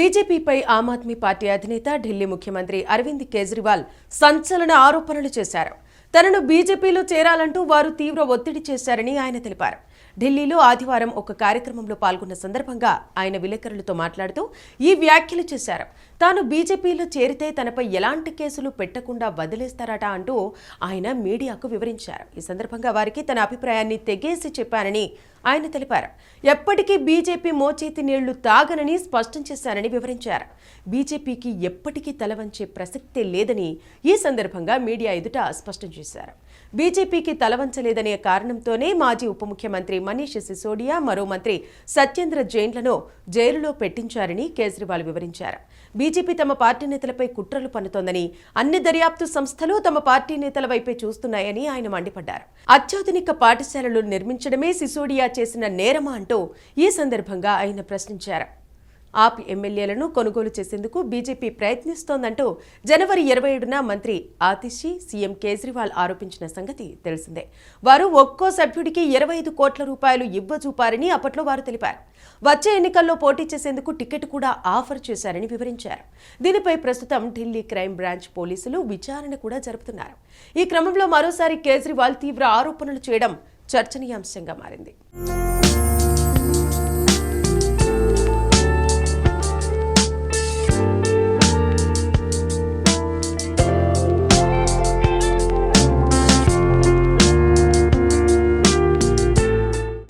బీజేపీపై Aam Aadmi party అధినేత ఢిల్లీ ముఖ్యమంత్రి అరవింద్ కేజ్రీవాల్ సంచలన ఆరోపణలు చేశారు. తనను బీజేపీలో చేరాలంటూ వారు తీవ్ర ఒత్తిడి చేశారని ఆయన తెలిపారు. ఢిల్లీలో ఆదివారం ఒక కార్యక్రమంలో పాల్గొన్న సందర్భంగా ఆయన విలేకరులతో మాట్లాడుతూ ఈ వ్యాఖ్యలు చేశారు. తాను బీజేపీలో చేరితే తనపై ఎలాంటి కేసులు పెట్టకుండా వదిలేస్తారట అంటూ ఆయన మీడియాకు వివరించారు. ఈ సందర్భంగా వారికి తన అభిప్రాయాన్ని తెగేసి చెప్పానని ఆయన తెలిపారు. ఎప్పటికీ బీజేపీ మోచేతి నీళ్ళు తాగనని స్పష్టం చేశానని వివరించారు. బీజేపీకి ఎప్పటికీ తలవంచే ప్రసక్తే లేదని ఈ సందర్భంగా మీడియా ఎదుట స్పష్టం చేశారు. బీజేపీకి తలవంచలేదనే కారణంతోనే మాజీ ఉప ముఖ్యమంత్రి మనీష్ సిసోడియా మరో మంత్రి సత్యేంద్ర జైన్లను జైలులో పెట్టించారని కేజ్రీవాల్ వివరించారు. బీజేపీ తమ పార్టీ నేతలపై కుట్రలు పన్నుతోందని అన్ని దర్యాప్తు సంస్థలు తమ పార్టీ నేతల వైపే చూస్తున్నాయని ఆయన మండిపడ్డారు. అత్యాధునిక పాఠశాలలు నిర్మించడమే సిసోడియా చేసిన నేరమా అంటూ ఈ సందర్భంగా ఆయన ప్రశ్నించారు. ఆప్ ఎమ్మెల్యేలను కొనుగోలు చేసేందుకు బీజేపీ ప్రయత్నిస్తోందంటూ జనవరి ఇరవై ఏడున మంత్రి ఆతిషి సీఎం కేజ్రీవాల్ ఆరోపించిన సంగతి తెలిసిందే. వారు ఒక్కో సభ్యుడికి ఇరవై ఐదు కోట్ల రూపాయలు ఇవ్వజూపారని అప్పట్లో వారు తెలిపారు. వచ్చే ఎన్నికల్లో పోటీ చేసేందుకు టికెట్ కూడా ఆఫర్ చేశారని వివరించారు. దీనిపై ప్రస్తుతం ఢిల్లీ క్రైమ్ బ్రాంచ్ పోలీసులు విచారణ కూడా జరుపుతున్నారు. ఈ క్రమంలో మరోసారి కేజ్రీవాల్ తీవ్ర ఆరోపణలు చేయడం చర్చనీయాంశంగా మారింది.